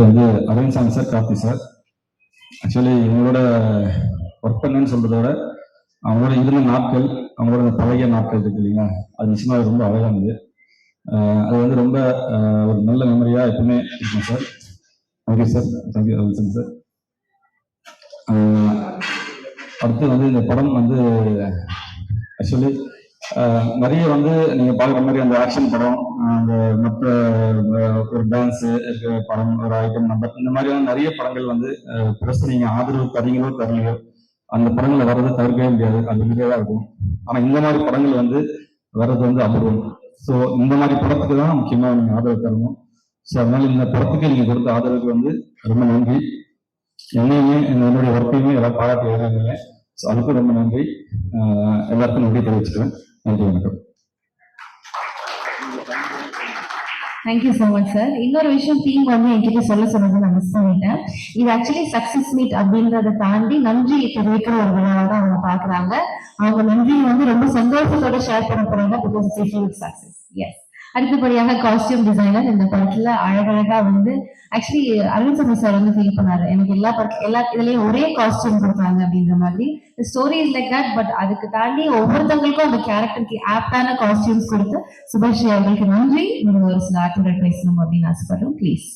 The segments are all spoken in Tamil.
அடுத்து வந்து Arvind Swamy sir Karthi sir. Actually இவங்களோட ஒர்க் பண்ணுன்னு சொல்றதோட விட அவங்களோட இருந்த நாட்கள் அவங்களோட அந்த பழைய நாட்கள் இருக்கு இல்லைங்களா? அது நிச்சயமாக ரொம்ப அழகானது. அது வந்து ரொம்ப ஒரு நல்ல மெமரியா எப்பவுமே இருக்கும் sir. Thank you sir. Thank you Arvind sir. அடுத்து வந்து இந்த படம் வந்து ஆக்சுவலி நிறைய வந்து நீங்க பாக்குற மாதிரி அந்த ஆக்ஷன் படம் அந்த மற்ற ஒரு டான்ஸ் படம் ஒரு ஐட்டம் நம்பர் இந்த மாதிரியான நிறைய படங்கள் வந்து ப்ளஸ் நீங்க ஆதரவு தரீங்களோ தரலையோ அந்த படங்களை வர்றது தவிர்க்கவே முடியாது. அது இருந்தே தான் இருக்கும். ஆனா இந்த மாதிரி படங்கள் வந்து வர்றது வந்து அபூர்வம். ஸோ இந்த மாதிரி படத்துக்கு தான் முக்கியமா நீங்க ஆதரவு தரணும். ஸோ அதனால இந்த படத்துக்கு நீங்க கொடுத்த ஆதரவுக்கு வந்து ரொம்ப நன்றி. என்னையுமே என்னுடைய ஒர்க்கையுமே எல்லாம் பாராட்டி எழுதுறீங்க ஸோ அதுக்கும் ரொம்ப நன்றி. எல்லாருக்கும் நன்றி தெரிவிச்சுக்கிறேன். நன்றி வணக்கம். தேங்க்யூ ஸோ மச் சார் இன்னொரு விஷயம் டீம் வந்து என்கிட்ட சொல்ல சொன்னது நான் மிஸ் பண்ணிட்டேன். இது ஆக்சுவலி சக்சஸ் மீட் அப்படின்றத தாண்டி நன்றி தெரிவிக்கிற ஒரு விழாவை தான் அவங்க பாக்குறாங்க அவங்க நன்றியை வந்து ரொம்ப சந்தோஷத்தோட ஷேர் பண்ண போறாங்க பிகாஸ் சக்சஸ் எஸ் அடுத்தபடியாக காஸ்டியூம் டிசைனர் இந்த படத்துல அழகழகா வந்து ஆக்சுவலி அருண் சமி சார் வந்து ஃபீல் பண்ணாரு. எனக்கு எல்லா படத்து எல்லா இதுலயும் ஒரே காஸ்டியூம் கொடுத்தாங்க அப்படின்ற மாதிரி. Story is like that but அதுக்கு தாண்டி ஒவ்வொருத்தவங்களுக்கும் அந்த கேரக்டருக்கு ஆப்டான காஸ்டியூம்ஸ் கொடுத்து சுபஸ்ரீ அவர்களுக்கு நன்றி. ஒரு சில ஆர்டிகல் பேசணும் அப்படின்னு ஆசைப்படுறோம். ப்ளீஸ்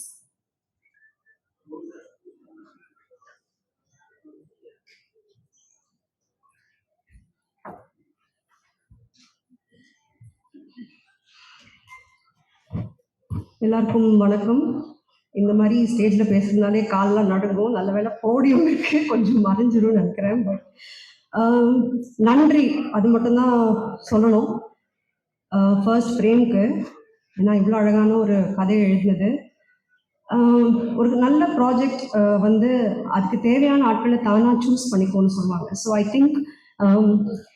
எல்லாருக்கும் வணக்கம். இந்த மாதிரி ஸ்டேஜில் பேசுறதுனாலே கால்லாம் நடுங்கும். நல்ல வேளை போடியம் இருக்கு. கொஞ்சம் மறைஞ்சிரும்னு நினைக்கிறேன். பட் um, நன்றி. அது மட்டும்தான் சொல்லணும். Uh, ஃபர்ஸ்ட் ஃப்ரேம்க்கு ஏன்னா இவ்வளோ அழகான ஒரு கதை எழுதினது. Um, ஒரு நல்ல ப்ராஜெக்ட் uh, வந்து அதுக்கு தேவையான ஆட்களை தானாக சூஸ் பண்ணிக்கோன்னு சொல்லுவாங்க. ஸோ ஐ திங்க்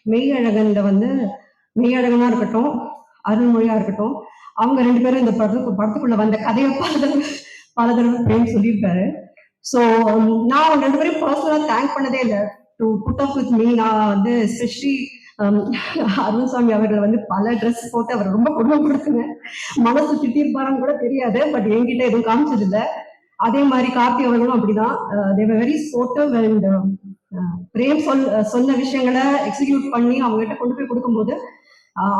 மெய் வந்து மெய் அழகனாக இருக்கட்டும் அருள்மொழியாக இருக்கட்டும் அவங்க ரெண்டு பேரும் இந்த படத்துக்கு படத்துக்குள்ள வந்த கதையை பல தடவை பல தடவை பிரேம் சொல்லியிருக்காரு. ஸோ um, நான் அவங்க ரெண்டு பேரும் பர்சனலாக தேங்க் பண்ணதே இல்லை. To put up with me நான் வந்து ஸ்பெஷலி um, அருண் சுவாமி அவர்கள் வந்து பல ட்ரெஸ் போட்டு அவர் ரொம்ப கொடுமைப்படுத்துனேன். மனசு திட்டிருப்பாரான்னு கூட தெரியாது பட் என்கிட்ட எதுவும் காமிச்சது இல்லை அதே மாதிரி கார்த்தி அவர்களும் அப்படிதான். தேவ வெரி ஸ்போர்ட்டிவ் அண்ட் பிரேம் சொல் சொன்ன விஷயங்களை எக்ஸிக்யூட் பண்ணி அவங்ககிட்ட கொண்டு போய் கொடுக்கும்போது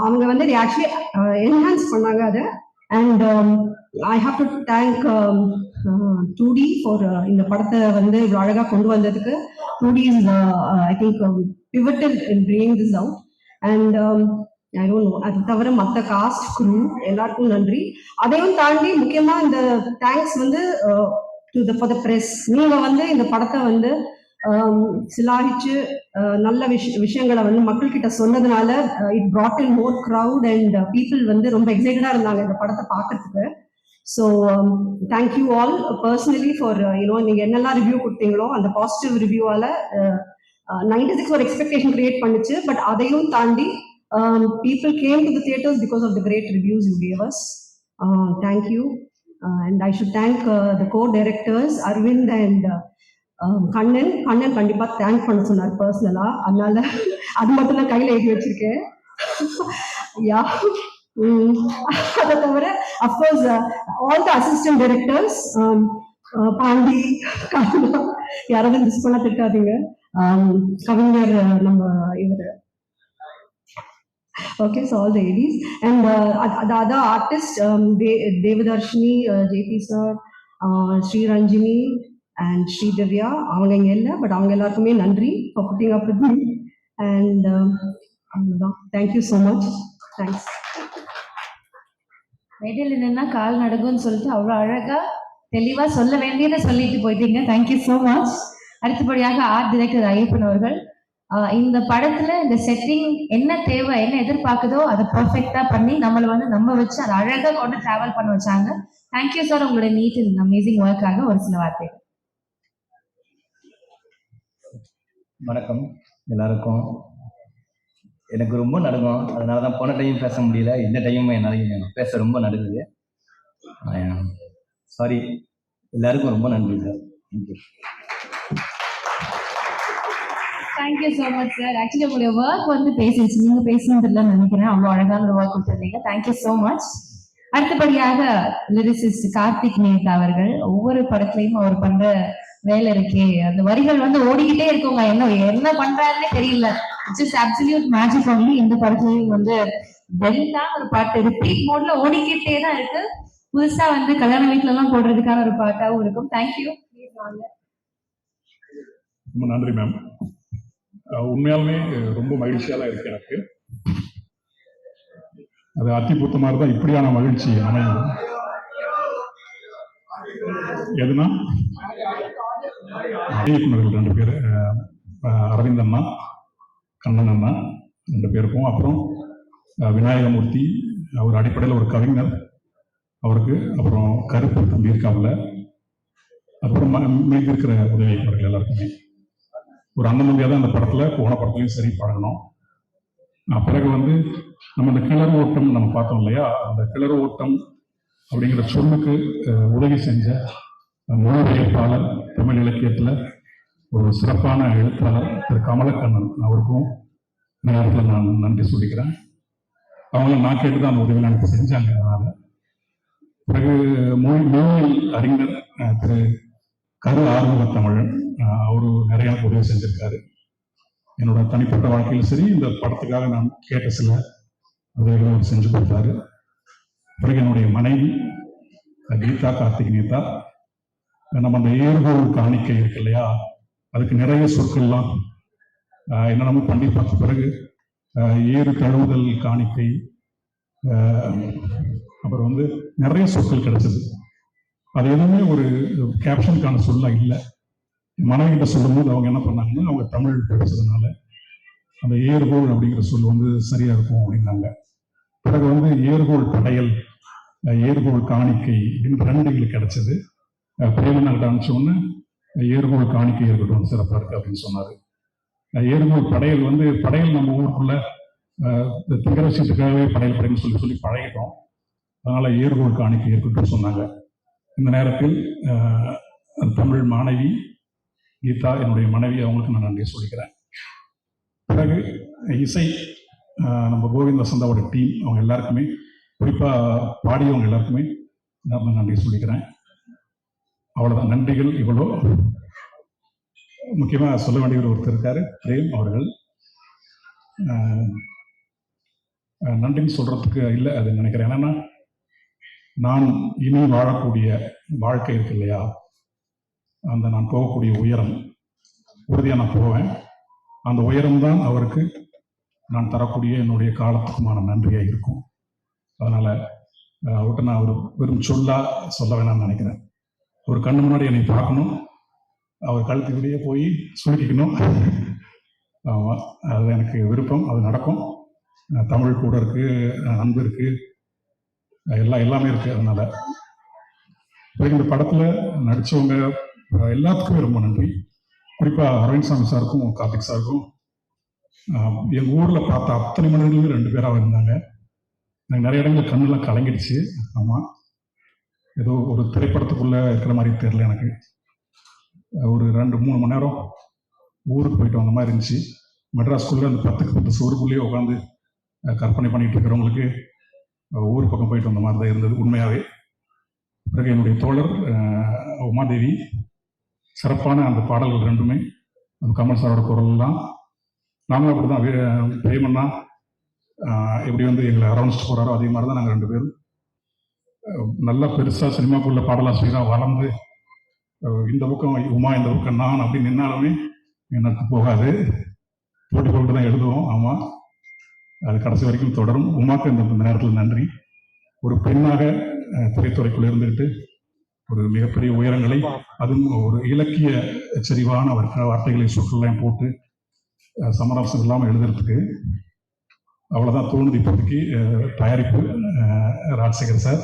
அவங்க வந்து ஆக்சுவலி என்ஹான்ஸ் பண்ணாங்க அதை. And I have to thank two D for இந்த படத்தை வந்து இவ்வளோ அழகாக கொண்டு வந்ததுக்கு. Two D is I think pivotal in bring this out and I don't know அது தவிர மற்ற காஸ்ட் குரூ எல்லாருக்கும் நன்றி. அதையும் தாண்டி முக்கியமாக இந்த தேங்க்ஸ் வந்து to the for the press நீங்கள் வந்து இந்த படத்தை வந்து சிலாகிச்சு நல்ல விஷ விஷயங்களை வந்து மக்கள்கிட்ட சொன்னதுனால it brought in more crowd and people வந்து ரொம்ப எக்ஸைட்டடாக இருந்தாங்க இந்த படத்தை பார்க்கறதுக்கு. So thank you all personally for you know நீங்கள் என்னெல்லாம் ரிவ்யூ கொடுத்தீங்களோ அந்த பாசிட்டிவ் ரிவ்யூவால் நைன்டி சிக்ஸ் ஒரு எக்ஸ்பெக்டேஷன் கிரியேட் பண்ணுச்சு. பட் அதையும் தாண்டி people came to the theatres because of the great reviews you gave us thank you and I should thank the co directors Aravind and Kannan Kannan கண்டிப்பா தேங்க் பண்ண சொன்னார் பர்சனலா அதனால அது மட்டும் தான் கையில எழுதி வச்சிருக்கேன். யா அதை தவிர of course all the assistant directors Pandi Karuna யாராவது மிஸ் பண்ண திட்டாதீங்க. Um, கவிஞர் uh, நம்ம இவர். Okay so all the ladies and the other uh, artists um, De- Devadarshini uh, JP sir Sriranjini and Sridivya அவங்க இங்கே இல்லை பட் அவங்க எல்லாருக்குமே நன்றி for putting up with me and அவ்வளோதான் thank you so much thanks மேடையில் என்னென்னா கால் நடக்கும்னு சொல்லிட்டு அவ்வளோ அழகாக தெளிவாக சொல்ல வேண்டியதை சொல்லிட்டு போயிட்டீங்க. தேங்க்யூ ஸோ மச் அடுத்தபடியாக ஆர்ட் டைரக்டர் ஐயப்பன் அவர்கள். இந்த படத்துல இந்த செட்டிங் என்ன தேவை என்ன எதிர்பார்க்குதோ அதை பர்ஃபெக்டா பண்ணி நம்மளை வந்து நம்ம வச்சு அதை அழகா கொண்டு டிராவல் பண்ண வச்சாங்க. தேங்க்யூ சார் உங்களுடைய நீட் இந்த அமேசிங் ஒர்க்காக ஒரு சில வார்த்தை வணக்கம். எல்லாருக்கும் எனக்கு ரொம்ப நடுங்கும். அதனால தான் போன டைம் பேச முடியல. இந்த டைமும் என்னால் பேச ரொம்ப நடுங்குது. சாரி எல்லாருக்கும் ரொம்ப நன்றி sir thank you thank you so much sir actually உங்களுடைய ஒர்க் வந்து பேசிடுச்சு. நீங்கள் பேசுனது இல்லைன்னு நினைக்கிறேன். அவ்வளோ அழகான ஒரு ஒர்க் கொடுத்துருந்தீங்க. தேங்க்யூ ஸோ மச் அடுத்தபடியாக லிரிசிஸ்ட் கார்த்திக் மேத்தா அவர்கள் ஒவ்வொரு படத்துலையும் அவர் பண்ணுற வேலை இருக்கே. அந்த வரிகள் வந்து ஓடிக்கிட்டே இருக்குங்க. என்ன என்ன பண்றாருன்னே தெரியல. இட்ஸ் அப்சல்யூட் மேஜிக் ஒன்லி இந்த படத்துலயும் வந்து டெல்லிதான் ஒரு பாட்டு ரிப்பீட் மோட்ல ஓடிக்கிட்டே தான் இருக்கு. புதுசா வந்து கல்யாண வீட்டுல எல்லாம் போடுறதுக்கான ஒரு பாட்டாவும் இருக்கும். தேங்க்யூ ரொம்ப நன்றி மேம் உண்மையாலுமே ரொம்ப மகிழ்ச்சியாக தான் இருக்கு எனக்கு. அது அத்திபுத்த மாதிரி தான் இப்படியான மகிழ்ச்சி அமையும். எதுனா? இயக்குநர்கள் ரெண்டு பேர் அரவிந்த் அண்ணா கண்ணன் அண்ணா ரெண்டு பேருக்கும். அப்புறம் விநாயகமூர்த்தி அவர் அடிப்படையில் ஒரு கவிஞர் அவருக்கு. அப்புறம் கருப்பு தம்பி இருக்காமல் அப்புறம் மீதி இருக்கிற உதவி இயக்குநர்கள் எல்லாருக்குமே. ஒரு அண்ணன் தம்பியாக தான் அந்த படத்தில் போன படத்துலையும் சரி பழகணும் பிறகு வந்து நம்ம இந்த கிளறு ஓட்டம் நம்ம பார்த்தோம் இல்லையா? அந்த கிளறு ஓட்டம் அப்படிங்கிற சொல்லுக்கு உதவி செஞ்ச அஹ், மொழிபெயர்ப்பாளர் ஒரு சிறப்பான எழுத்தாளர் திரு கமலக்கண்ணன் அவருக்கும் நேரத்தில் நான் நன்றி சொல்லிக்கிறேன். அவங்கள நான் கேட்டு தான் அந்த உதவி எனக்கு செஞ்சாங்க. அதனால் பிறகு மொழி மொழியில் அறிஞர் திரு கரு ஆறுமுக தமிழன் அவரு நிறைய உதவி செஞ்சிருக்காரு. என்னோட தனிப்பட்ட வாழ்க்கையில் சரி இந்த படத்துக்காக நான் கேட்ட சில உதவிகளை அவர் செஞ்சு கொடுத்தாரு. பிறகு என்னுடைய மனைவி கீதா கார்த்திக் நீதா நம்ம அந்த ஏறுகோள் காணிக்கை இருக்கு இல்லையா? அதுக்கு நிறைய சொற்கள்லாம் என்னென்னமோ பண்ணி பார்த்த பிறகு ஏறு தழுவுதல் காணிக்கை அப்புறம் வந்து நிறைய சொற்கள் கிடைச்சது. அது எதுவுமே ஒரு கேப்ஷனுக்கான சொல்லாம் இல்லை. மனைவிகிட்ட சொல்லும்போது அவங்க என்ன பண்ணாங்கன்னா அவங்க தமிழ் பேசுறதுனால அந்த ஏறுகோள் அப்படிங்கிற சொல் வந்து சரியா இருக்கும் அப்படின்னாங்க. பிறகு வந்து ஏறுகோள் படையல் ஏறுகோள் காணிக்கை அப்படின்னு ரெண்டு எங்களுக்கு கிடைச்சது. அஹ் அனுப்பிச்சோன்னு கிட்ட காணிக்கை இருக்கட்டும் சிறப்பாக இருக்கு அப்படின்னு சொன்னார். அஹ் படையல் வந்து படையல் நம்ம ஊருக்குள்ள அஹ் படையல் படைன்னு சொல்லி சொல்லி பழகிட்டோம். அதனால் ஏர்கோள் காணிக்கை இருக்கட்டும் சொன்னாங்க. இந்த நேரத்தில் தமிழ் மாணவி கீதா என்னுடைய மனைவி அவங்களுக்கு நான் நன்றி சொல்லிக்கிறேன். பிறகு இசை நம்ம கோவிந்த சந்தாவோட டீம் அவங்க எல்லாருக்குமே குறிப்பாக பாடியவங்க எல்லாருக்குமே நான் நன்றி சொல்லிக்கிறேன். அவ்வளோதான் நன்றிகள் இவ்வளோ. முக்கியமாக சொல்ல வேண்டியவர் ஒருத்தர் இருக்காரு பிரேம் அவர்கள். நன்றின்னு சொல்றதுக்கு இல்லை அது நினைக்கிறேன். என்னன்னா நான் இனி வாழக்கூடிய வாழ்க்கை இருக்கு இல்லையா? அந்த நான் போகக்கூடிய உயரம் உறுதியாக நான் போவேன். அந்த உயரம் தான் அவருக்கு நான் தரக்கூடிய என்னுடைய காலத்துக்குமான நன்றியாக இருக்கும். அதனால் அவர்கிட்ட நான் ஒரு வெறும் சொல்லாக சொல்ல வேணாம்னு நினைக்கிறேன். ஒரு கண்ணு முன்னாடி என்னை பார்க்கணும். அவர் கழுத்துக்குள்ளேயே போய் சுருக்கிக்கணும். ஆமாம் அது எனக்கு விருப்பம். அது நடக்கும். தமிழ் கூட இருக்கு அன்பு இருக்கு. எல்லாம் எல்லாமே இருக்கு அதனால. பிறகு இந்த படத்துல நடிச்சவங்க எல்லாத்துக்குமே ரொம்ப நன்றி. குறிப்பா அரவிந்த் சாமி சாருக்கும் கார்த்திக் சாருக்கும். ஆஹ் எங்க ஊர்ல பார்த்த அத்தனை மனிதர்களுமே ரெண்டு பேராக இருந்தாங்க. எனக்கு நிறைய இடங்கள் கண்ணெல்லாம் கலங்கிடுச்சு. ஆமா. ஏதோ ஒரு திரைப்படத்துக்குள்ள இருக்கிற மாதிரி தெரியல எனக்கு. ஒரு ரெண்டு மூணு மணி நேரம் ஊருக்கு போயிட்டு வந்த மாதிரி இருந்துச்சு. மெட்ராஸ்குள்ளே அந்த பத்துக்கு பத்து சுவருக்குள்ளேயே உட்காந்து கற்பனை பண்ணிகிட்டு இருக்கிறவங்களுக்கு ஊர் பக்கம் போயிட்டு வந்த மாதிரி தான் இருந்தது உண்மையாகவே பிறகு என்னுடைய தோழர் உமாதேவி சிறப்பான அந்த பாடல்கள் ரெண்டுமே அந்த கமல் சாரோட குரல்லாம் நாங்களும் அப்படி தான் பிரேமண்ணா எப்படி வந்து எங்களை அரவணைச்சிட்டு போகிறாரோ அதே மாதிரி தான் நாங்கள் ரெண்டு பேரும். நல்லா பெருசாக சினிமாக்குள்ள பாடலாசிரியராக வளர்ந்து இந்த பக்கம் உமா இந்த பக்கம் நான் அப்படி நின்னாலுமே எனக்கு போகாது. போட்டி போட்டு தான் எழுதுவோம். ஆமாம் அது கடைசி வரைக்கும் தொடரும். உமாக்கு இந்த நேரத்தில் நன்றி. ஒரு பெண்ணாக திரைத்துறைக்குள் இருந்துக்கிட்டு ஒரு மிகப்பெரிய உயரங்களை அதுவும் ஒரு இலக்கிய செறிவான அவர் வார்த்தைகளை சுற்றுலாம் போட்டு சமரசம் இல்லாமல் எழுதுறதுக்கு அவ்வளோதான் தோணுது இப்போதைக்கு. தயாரிப்பு ராஜசேகர் சார்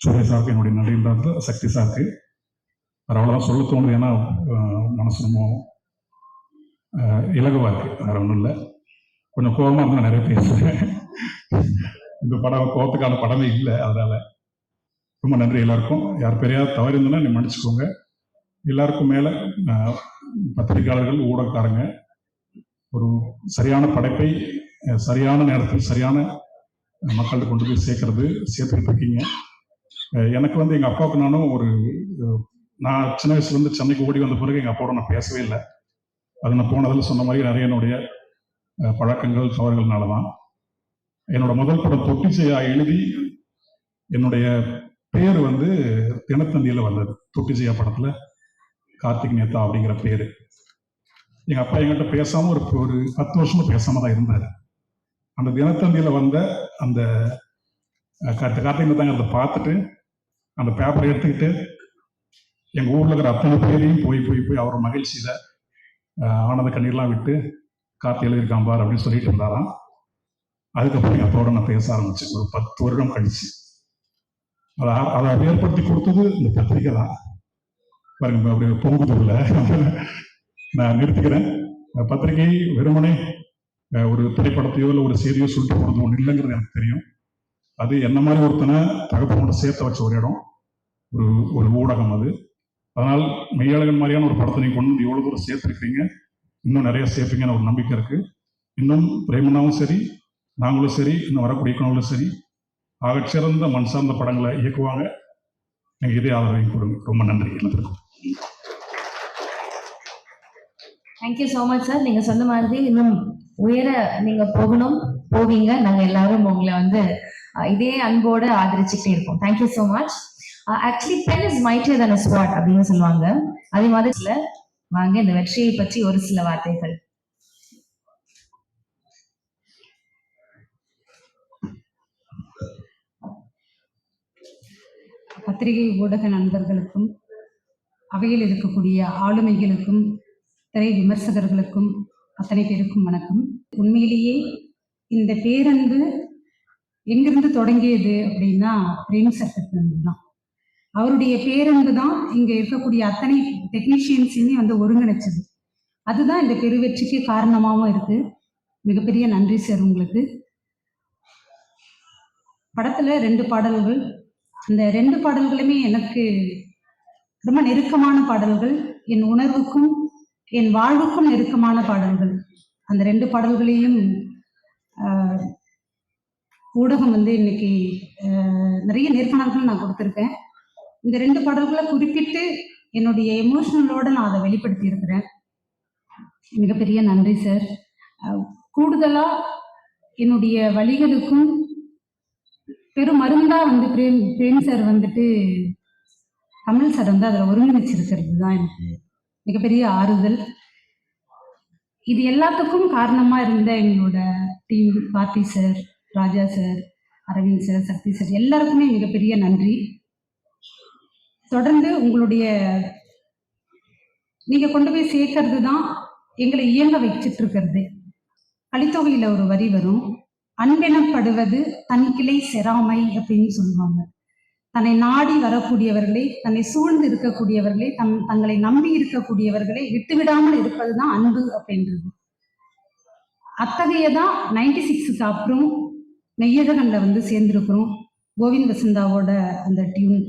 சுரேஷ் சாருக்கு என்னுடைய நன்றி சக்தி சாருக்கு. வேறு அவ்வளோதான் சொல்ல தோணுது ஏன்னா மனசு ரொம்ப இலகுவாக இருக்கு. வேற ஒன்றும் இல்லை. கொஞ்சம் கோபமாக இருந்தால் நிறைய பேசுவேன். இந்த படம் கோபத்துக்கான படமே இல்லை அதனால். ரொம்ப நன்றி எல்லாருக்கும். யார் பெரியாவது தவறு இருந்ததுன்னா நீ மன்னிச்சுக்கோங்க. எல்லாருக்கும் மேலே பத்திரிகையாளர்கள் ஊடகக்காரங்க ஒரு சரியான படைப்பை சரியான நேரத்தில் சரியான மக்கள்கிட்ட கொண்டு போய் சேர்க்கறது சேர்த்துக்கிட்டு இருக்கீங்க. எனக்கு வந்து எங்கள் அப்பாவுக்கு நானும் ஒரு நான் சின்ன வயசுலேருந்து சென்னைக்கு ஓடி வந்த பிறகு எங்கள் அப்பாவோட நான் பேசவே இல்லை. அது நான் போனதில் சொன்ன மாதிரி நிறைய என்னுடைய பழக்கங்கள் தவறுகள்னால தான் என்னோட முதல் படம் தொட்டிச்சையா எழுதி என்னுடைய பேர் வந்து தினத்தந்தியில் வந்தது. தொட்டிச்சையா படத்தில் கார்த்திக் நேதா அப்படிங்கிற பேர். எங்கள் அப்பா எங்கிட்ட பேசாமல் ஒரு ஒரு பத்து வருஷமும் பேசாம தான் இருந்தார். அந்த தினத்தந்தியில் வந்த அந்த கார்த்திக் நேதாங்கிறத பார்த்துட்டு அந்த பேப்பரை எடுத்துக்கிட்டு எங்கள் ஊரில் இருக்கிற அத்தனை பேரையும் போய் போய் போய் அவர் மகிழ்ச்சியில் ஆனந்த கண்ணீர்லாம் விட்டு கார்த்தி எழுதியிருக்கான் பார் அப்படின்னு சொல்லிட்டு இருந்தாராம். அதுக்கப்புறம் எங்கள் அப்பாவோட நான் பேச ஆரம்பித்தேன் ஒரு பத்து வருடம் கழிச்சு. அதை அதை ஏற்படுத்தி கொடுத்தது இந்த பத்திரிக்கை தான். பாருங்க அப்படி பொங்குது நான் நிறுத்திக்கிறேன். பத்திரிகை வெறுமனே ஒரு திரைப்படத்தையோ இல்லை ஒரு செய்தியோ சொல்லிட்டு போகிறது ஒன்று இல்லைங்கிறது எனக்கு தெரியும். அது என்ன மாதிரி ஒருத்தனை தகப்பனோட சேர்த்து வச்ச ஒரு இடம். ஒரு ஒரு ஊடகம் அது. அதனால் மெய்யழகன் மாதிரியான ஒரு படத்தை நீங்கள் கொண்டு வந்து எவ்வளோ தூரம் சேர்த்துருக்கீங்க இன்னும் நிறைய சேர்ப்பீங்கன்னு ஒரு நம்பிக்கை இருக்குது இன்னும் பிரேமனாவும் சரி நாங்களும் சரி இன்னும் வரக்கூடிய இயக்குனர்களும் சரி ஆகச்சிறந்த மண் சார்ந்த படங்களை இயக்குவாங்க. நீங்கள் இதே ஆதரவையும் கொடுங்க. ரொம்ப நன்றி. எல்லாத்துக்கும். தேங்க்யூ ஸோ மச் சார் நீங்கள் சொன்ன மாதிரி இன்னும் உயர நீங்கள் போகணும் போவீங்க. நாங்கள் எல்லாரும் உங்களை வந்து இதே அன்போடு ஆதரிச்சுட்டே இருக்கோம். Thank you so much actually pen is mightier than spot அப்படின்னு சொல்லுவாங்க. அதே மாதிரி சில வாங்க இந்த வெற்றியை பற்றி ஒரு சில வார்த்தைகள். பத்திரிகை ஊடக நண்பர்களுக்கும் அவையில் இருக்கக்கூடிய ஆளுமைகளுக்கும் திரை விமர்சகர்களுக்கும் அத்தனை பேருக்கும் வணக்கம். உண்மையிலேயே இந்த பேரன்பு எங்கிருந்து தொடங்கியது அப்படின்னா பிரேம் சட்டத்திலிருந்து தான். அவருடைய பேரன்பு தான் இங்கே இருக்கக்கூடிய அத்தனை டெக்னீஷியன்ஸையுமே வந்து ஒருங்கிணைச்சது. அதுதான் இந்த பெருவெற்றிக்கு காரணமாகவும் இருக்கு. மிகப்பெரிய நன்றி சார் உங்களுக்கு. படத்துல ரெண்டு பாடல்கள். அந்த ரெண்டு பாடல்களுமே எனக்கு ரொம்ப நெருக்கமான பாடல்கள். என் உணர்வுக்கும் என் வாழ்வுக்கும் நெருக்கமான பாடல்கள். அந்த ரெண்டு பாடல்களையும் ஊடகம் வந்து இன்னைக்கு நிறைய நேர்காணல்கள் நான் கொடுத்துருக்கேன். இந்த ரெண்டு பாடல்களை குறிப்பிட்டு என்னுடைய எமோஷனலோட நான் அதை வெளிப்படுத்தி இருக்கிறேன் மிகப்பெரிய நன்றி சார் கூடுதலா என்னுடைய வழிகளுக்கும் பெரும் மருந்தா வந்து பிரேம் பிரேம் சார் வந்துட்டு தமிழ் சார் வந்து அதில் ஒருங்கிணைச்சிருக்கிறது தான் எனக்கு மிகப்பெரிய ஆறுதல். இது எல்லாத்துக்கும் காரணமா இருந்த எங்களோட team Karthi sir Raja sir Aravind sir Sakthi sir எல்லாருக்குமே மிகப்பெரிய நன்றி. தொடர்ந்து உங்களுடைய நீங்க கொண்டு போய் சேர்க்கறது தான் எங்களை இயங்க வச்சுட்டு இருக்கிறது கலித்தொகையில் ஒரு வரி வரும். அன்பெனப்படுவது தன் கிளை செராமை அப்படின்னு சொல்லுவாங்க. தன்னை நாடி வரக்கூடியவர்களை தன்னை சூழ்ந்து இருக்கக்கூடியவர்களை தன் தங்களை நம்பி இருக்கக்கூடியவர்களை விட்டுவிடாமல் இருப்பதுதான் அன்பு அப்படின்றது. அத்தகையதான் நைன்டி சிக்ஸுக்கு அப்புறம் மெய்யழகன்ல வந்து சேர்ந்திருக்கிறோம். கோவிந்த் வசந்தாவோட அந்த டியூன்.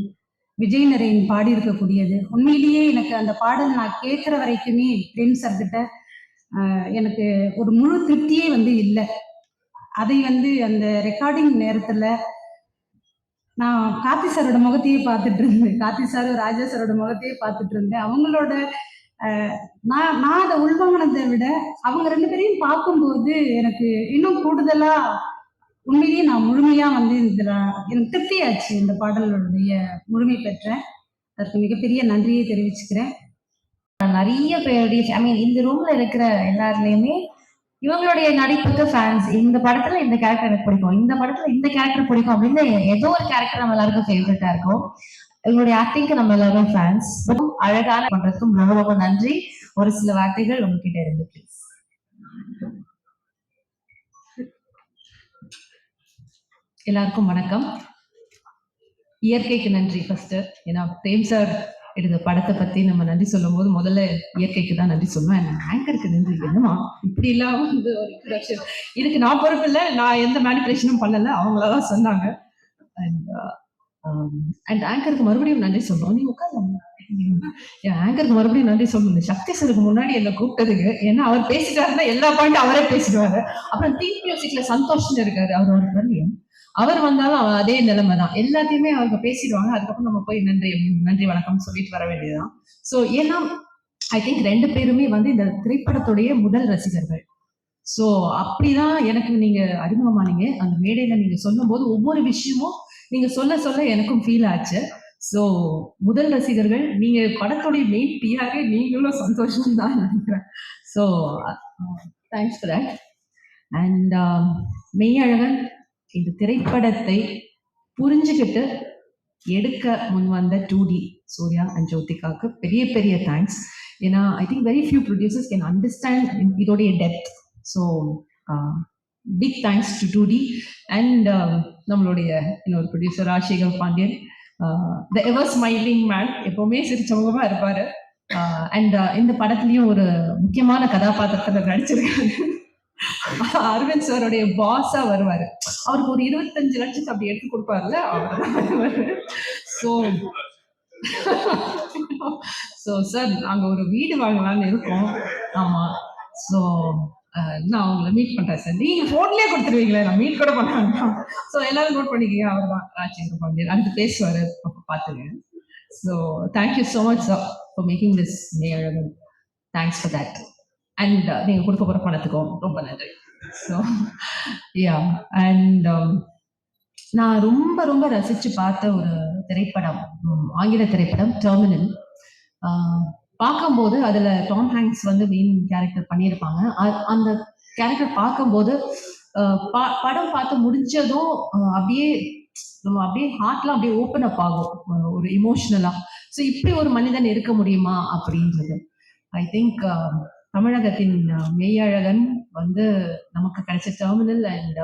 விஜய் நரேன் பாடி இருக்கக்கூடியது. உண்மையிலேயே எனக்கு அந்த பாடல் நான் கேட்குற வரைக்குமே பிரேம் சார் கிட்ட எனக்கு ஒரு முழு திருப்தியே வந்து இல்லை. அதை வந்து அந்த ரெக்கார்டிங் நேரத்துல நான் கார்த்தி சாரோட முகத்தையே பார்த்துட்டு இருந்தேன். கார்த்தி சார் ராஜா சாரோட முகத்தையே பார்த்துட்டு இருந்தேன். அவங்களோட நான் நான் அதை உள்வாங்கினதை விட அவங்க ரெண்டு பேரையும் பார்க்கும்போது எனக்கு இன்னும் கூடுதலா உண்மையிலேயே நான் முழுமையா வந்து இதுல எனக்கு திருப்தியாச்சு இந்த பாடலுடைய முழுமை பெற்றேன் அதற்கு மிகப்பெரிய நன்றியை தெரிவிச்சுக்கிறேன். நிறைய பேருடைய ஐ மீன் இந்த ரூம்ல இருக்கிற எல்லாருலயுமே இவங்களுடைய நடிப்புக்கு ஃபேன்ஸ் இந்த படத்துல இந்த கேரக்டர் எனக்கு பிடிக்கும் இந்த படத்துல இந்த கேரக்டர் பிடிக்கும் அப்படின்னு ஏதோ ஒரு கேரக்டர் நம்ம எல்லாருக்கும் ஃபேவரட்டா இருக்கும். இவங்களுடைய ஆக்டிங்க்கு நம்ம எல்லாரும் ஃபேன்ஸ் அழகான பண்றதுக்கும் ரொம்ப ரொம்ப நன்றி. ஒரு சில வார்த்தைகள் உங்ககிட்ட இருந்து ப்ளீஸ் எல்லாருக்கும் வணக்கம். இயற்கைக்கு நன்றி ஃபர்ஸ்ட் ஏன்னா பிரேம் சார் எடுத்த படத்தை பத்தி நம்ம நன்றி சொல்லும் போது முதல்ல இயற்கைக்கு தான் நன்றி சொல்லுவேன். ஆங்கருக்கு நன்றி. என்னமா இப்படி எல்லாம் வந்து ஒரு introduction. இதுக்கு நான் பொறுப்பு இல்லை. நான் எந்த மேனிபுலேஷனும் பண்ணல. அவங்களதான் சொன்னாங்க. அண்ட் அண்ட் ஆங்கருக்கு மறுபடியும் நன்றி சொல்லணும் நீ உட்காந்து என் ஆங்கருக்கு மறுபடியும் நன்றி சொல்லணும். சக்தி சருக்கு முன்னாடி என்ன கூப்பிட்டதுக்கு ஏன்னா அவர் பேசிட்டாருன்னா எல்லா பாயிண்டும் அவரே பேசிடுவாரு. அப்புறம் தீ மியூசிக்ல சந்தோஷம் இருக்காரு. அவர் ஒரு ஃப்ரெண்ட் அவர் வந்தாலும் அவ- அதே நிலைமை தான் எல்லாத்தையுமே அவங்க பேசிடுவாங்க. அதுக்கப்புறம் நம்ம போய் நன்றி நன்றி வணக்கம் சொல்லிட்டு வர வேண்டியதுதான். ஸோ ஏன்னா ஐ திங்க் ரெண்டு பேருமே வந்து இந்த திரைப்படத்துடைய முதல் ரசிகர்கள். ஸோ அப்படிதான் எனக்கு நீங்க அறிமுகமானீங்க. அந்த மேடையில நீங்க சொல்லும்போது ஒவ்வொரு விஷயமும் நீங்க சொல்ல சொல்ல எனக்கும் ஃபீல் ஆச்சு. ஸோ முதல் ரசிகர்கள் நீங்க படத்துடைய மெயின் பிஆரே நீங்களும் சந்தோஷம் தான் நினைக்கிறேன். So thanks for that and Meiyazhagan இந்த திரைப்படத்தை புரிஞ்சுக்கிட்டு எடுக்க முன் வந்த டூ டி சூர்யா அண்ட் ஜோதிகாவுக்கு பெரிய பெரிய தேங்க்ஸ் ஏன்னா I think very few producers can understand இதோடைய depth so big thanks to two D and நம்மளுடைய இன்னொரு producer Rajasekar Pandian. The ever smiling man எப்பவுமே சிரிச்சவங்கமா இருப்பாரு. அண்ட் இந்த படத்துலயும் ஒரு முக்கியமான கதாபாத்திரத்துல நடிச்சிருக்காரு. அரவிந்த் சாருடைய பாஸா வருவாரு. அவருக்கு ஒரு இருபத்தஞ்சு லட்சத்தை அப்படி எடுத்து கொடுப்பாருல்ல? ஸோ ஸோ சார் நாங்க ஒரு வீடு வாங்கலாம்னு இருக்கோம். ஆமா. ஸோ நான் அவங்கள மீட் பண்றேன் சார் நீங்க போன்லயே கொடுத்துருவீங்களே நான் மீட் கூட பண்ண ஸோ எல்லாரும் நோட் பண்ணிக்கங்க அவர் தான் ராஜேந்திர பாண்டியன். அடுத்து பேசுவாரு அப்போ பார்த்துங்க so thank you so much sir for making this thanks for that and நீங்கள் கொடுக்க போகிற பணத்துக்கும் ரொம்ப நன்றி. ஸோ யா அண்ட் நான் ரொம்ப ரொம்ப ரசித்து பார்த்த ஒரு திரைப்படம் ஆங்கில திரைப்படம் டெர்மினல் பார்க்கும்போது அதில் டாம் ஹேங்க்ஸ் வந்து மெயின் கேரக்டர் பண்ணியிருப்பாங்க. அந்த கேரக்டர் பார்க்கும்போது ப- படம் பார்த்து முடிஞ்சதும் அப்படியே நம்ம அப்படியே ஹார்ட்லாம் அப்படியே ஓப்பன் அப் ஆகும். ஒரு இமோஷ்னலாக ஸோ இப்படி ஒரு மனிதன் இருக்க முடியுமா? அப்படின்றது. ஐ திங்க் தமிழகத்தின் மெய்யழகன் வந்து நமக்கு கிடைச்ச டெர்மினல் அண்ட்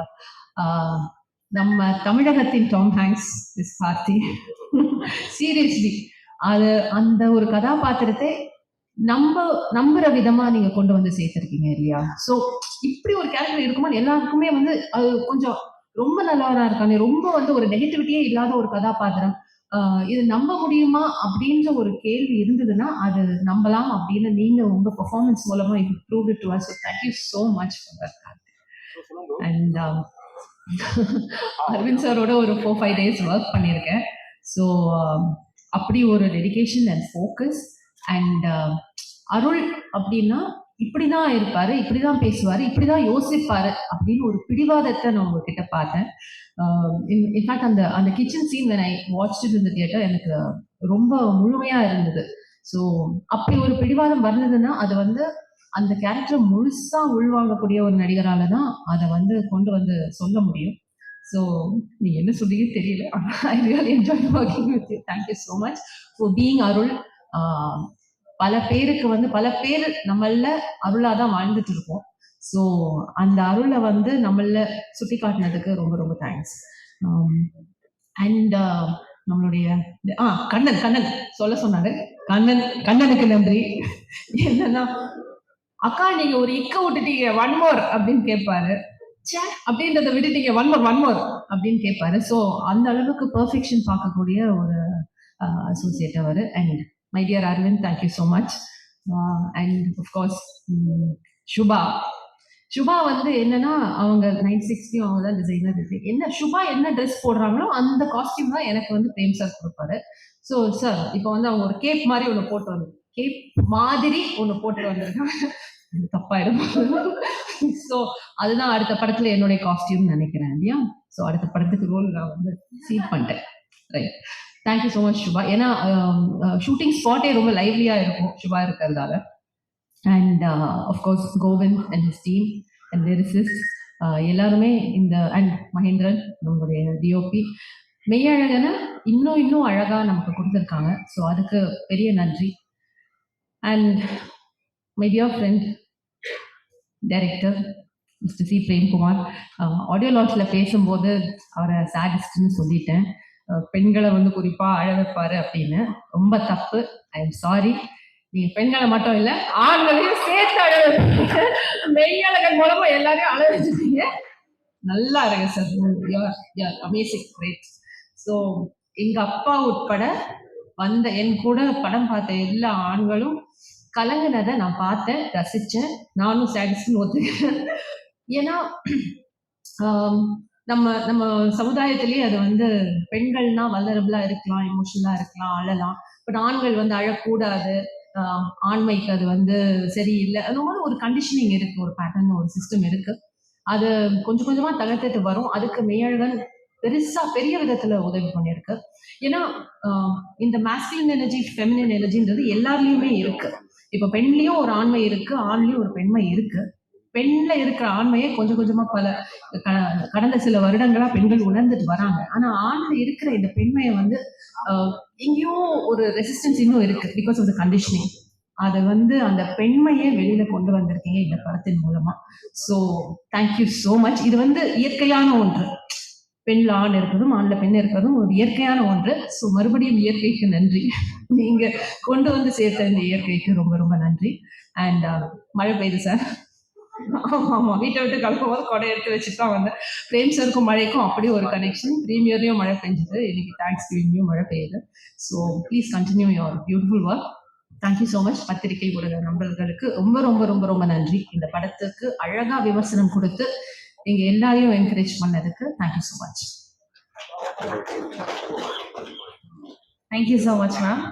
நம்ம தமிழகத்தின் Tom Hanks is Karthi seriously அது அந்த ஒரு கதாபாத்திரத்தை நம்ப நம்புற விதமா நீங்க கொண்டு வந்து சேர்த்திருக்கீங்க இல்லையா? ஸோ இப்படி ஒரு கேரக்டர் இருக்குமா? எல்லாருக்குமே வந்து அது கொஞ்சம் ரொம்ப நல்லவரா இருக்காங்க. ரொம்ப வந்து ஒரு நெகட்டிவிட்டியே இல்லாத ஒரு கதாபாத்திரம். இது நம்ப முடியுமா அப்படின்ற ஒரு கேள்வி இருந்ததுன்னா அது நம்பலாம் அப்படின்னு நீங்க உங்க பெர்ஃபார்மன்ஸ் மூலமா இது prove to us thank you so much and Aravind சாரோட ஒரு ஃபோர் ஃபைவ் டேஸ் ஒர்க் பண்ணியிருக்கேன் ஸோ அப்படி ஒரு dedication and focus and Arul அப்படின்னா இப்படி தான் இருப்பாரு இப்படி தான் பேசுவாரு இப்படி தான் யோசிப்பாரு அப்படின்னு ஒரு பிடிவாதத்தை நான் உங்ககிட்ட பார்த்தேன். இன்ஃபேக்ட் அந்த அந்த kitchen scene when I watch இந்த தியேட்டர் எனக்கு ரொம்ப முழுமையா இருந்தது. ஸோ அப்படி ஒரு பிடிவாதம் வந்ததுன்னா அது வந்து அந்த கேரக்டர் முழுசா உள்வாங்கக்கூடிய ஒரு நடிகரால தான் அதை வந்து கொண்டு வந்து சொல்ல முடியும். ஸோ நீ என்ன சொல்றீங்க தெரியல I really enjoy working with you thank you so much for being Arul பல பேருக்கு வந்து பல பேர் நம்மள அருளாக தான் வாழ்ந்துட்டு இருக்கோம். ஸோ அந்த அருளை வந்து நம்மள சுட்டி காட்டினதுக்கு ரொம்ப ரொம்ப தேங்க்ஸ் அண்ட் um, uh, நம்மளுடைய ஆ கண்ணன் கண்ணன் சொல்ல சொன்னாரு. கண்ணன் கண்ணனுக்கு நன்றி. என்னன்னா அக்கா நீங்க ஒரு இக்க விட்டுட்டீங்க ஒன் மோர் அப்படின்னு கேட்பாரு ச்சே அப்படின்றத விட்டுட்டீங்க ஒன் மோர் ஒன் மோர் அப்படின்னு கேட்பாரு ஸோ அந்த அளவுக்கு பெர்ஃபெக்ஷன் பார்க்கக்கூடிய ஒரு associate our. And my dear much. Uh, so much and um, Shubha. Subha வந்து என்னன்னா அவங்க நைன் சிக்ஸ்டி அவங்க தான் டிசைனர் இருக்கு. என்ன சுபா என்ன ட்ரெஸ் போடுறாங்களோ அந்த காஸ்டியூம் தான் எனக்கு வந்து பிரேம் சார் கொடுப்பாரு. ஸோ சார் இப்போ வந்து அவங்க ஒரு கேப் மாதிரி ஒன்று போட்டு வந்து கேப் மாதிரி ஒன்று போட்டு வந்திருக்காங்க. தப்பாயிடும். ஸோ அதுதான் அடுத்த படத்துல என்னுடைய காஸ்டியூம் நினைக்கிறேன் இல்லையா? ஸோ அடுத்த படத்துக்கு ரோல் நான் வந்து சீட் பண்ணிட்டேன். Right thank you so much Subha ஏன்னா um, uh, ஷூட்டிங் ஸ்பாட்டே ரொம்ப லைவ்லியாக இருக்கும் சுபா இருக்கிறதால. And of course Govind and his team and lyricists எல்லாருமே இந்த அண்ட் மகேந்திரன் நம்மளுடைய டிஓபி மெய்யழகனை இன்னும் இன்னும் அழகாக நமக்கு கொடுத்துருக்காங்க. ஸோ அதுக்கு பெரிய நன்றி. And my dear friend director mister C Premkumar audio லான்ச்சில் பேசும்போது அவரை சாடிஸ்ட்னு சொல்லிட்டேன். பெண்களை வந்து குறிப்பாக அழ வைப்பாரு அப்படின்னு. ரொம்ப தப்பு. ஐ எம் சாரி நீங்க பெண்களை மட்டும் இல்ல ஆண்களையும் சேர்த்து அழ வைப்பீங்க. மெய்யழகன் மூலமா எல்லாரையும் அழ வச்சிருக்கீங்க நல்லா இருக்கு சார் அமேசிங் கிரேட் ஸோ எங்க அப்பா உட்பட வந்த என் கூட படம் பார்த்த எல்லா ஆண்களும் கலங்கினதை நான் பார்த்தேன் ரசிச்சேன். நானும் சாட்டிஸ்ஃபை ஒத்துக்கிறேன். ஏன்னா நம்ம நம்ம சமுதாயத்திலேயே அது வந்து பெண்கள்னா வல்லரபிளா இருக்கலாம் எமோஷனலா இருக்கலாம் அழலாம். பட் ஆண்கள் வந்து அழக்கூடாது. ஆண்மைக்கு அது வந்து சரியில்லை. அந்த மாதிரி ஒரு கண்டிஷனிங் இருக்கு ஒரு பேட்டர்ன் ஒரு சிஸ்டம் இருக்கு. அது கொஞ்சம் கொஞ்சமா தகர்த்துட்டு வரும். அதுக்கு மேழகன் பெருசா பெரிய விதத்துல உதவி பண்ணியிருக்கு. ஏன்னா இந்த மேஸ்கிலின் எனர்ஜி ஃபெமினின் எனர்ஜின்றது எல்லாருலயுமே இருக்கு. இப்ப பெண்லயும் ஒரு ஆண்மை இருக்கு ஆண்லயும் ஒரு பெண்மை இருக்கு. பெண்ல இருக்கிற ஆண்மையை கொஞ்சம் கொஞ்சமா பல கடந்த சில வருடங்களா பெண்கள் உணர்ந்துட்டு வராங்க. ஆனா ஆண்ல இருக்கிற இந்த பெண்மையை வந்து எங்கேயும் எங்கேயோ ஒரு ரெசிஸ்டன்ஸ் இன்னும் இருக்கு பிகாஸ் ஆஃப் த கண்டிஷனிங் அதை வந்து அந்த பெண்மையே வெளியில கொண்டு வந்திருக்கீங்க இந்த படத்தின் மூலமா. ஸோ தேங்க்யூ ஸோ மச் இது வந்து இயற்கையான ஒன்று. பெண்ல ஆண் இருக்கிறதும் ஆண்ல பெண் இருக்கிறதும் ஒரு இயற்கையான ஒன்று. ஸோ மறுபடியும் இயற்கைக்கு நன்றி. நீங்க கொண்டு வந்து சேர்த்த இந்த இயற்கைக்கு ரொம்ப ரொம்ப நன்றி. அண்ட் மழை பெய்யுது சார் ஆமா வீட்டை விட்டு கிளம்பும் போது கொடை எடுத்து வச்சுட்டு தான் வந்தேன். பிரேம் சருக்கும் மழைக்கும் அப்படியே ஒரு கனெக்ஷன் ப்ரீமியர்லையும் மழை பெஞ்சது. இன்னைக்கு தேங்க்ஸ் கிவிங்லயும் மழை பெய்யுது. So please continue your beautiful work thank you so much பத்திரிகை ஊடக நண்பர்களுக்கு ரொம்ப ரொம்ப ரொம்ப ரொம்ப நன்றி. இந்த படத்துக்கு அழகா விமர்சனம் கொடுத்து நீங்க எல்லாரையும் என்கரேஜ் பண்ணதுக்கு thank you so much thank you so much ma'am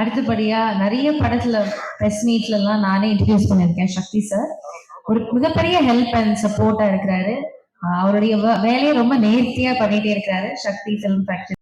அடுத்தபடியா நிறைய படத்துல பிரஸ் மீட்ல எல்லாம் நானே இன்ட்ரடியூஸ் பண்ணியிருக்கேன். சக்தி சார் ஒரு மிகப்பெரிய ஹெல்ப் அண்ட் சப்போர்ட்டா இருக்கிறாரு. அவருடைய வேலையை ரொம்ப நேர்த்தியா பண்ணிட்டே இருக்கிறாரு. சக்தி ஃபிலிம் ஃபேக்டரி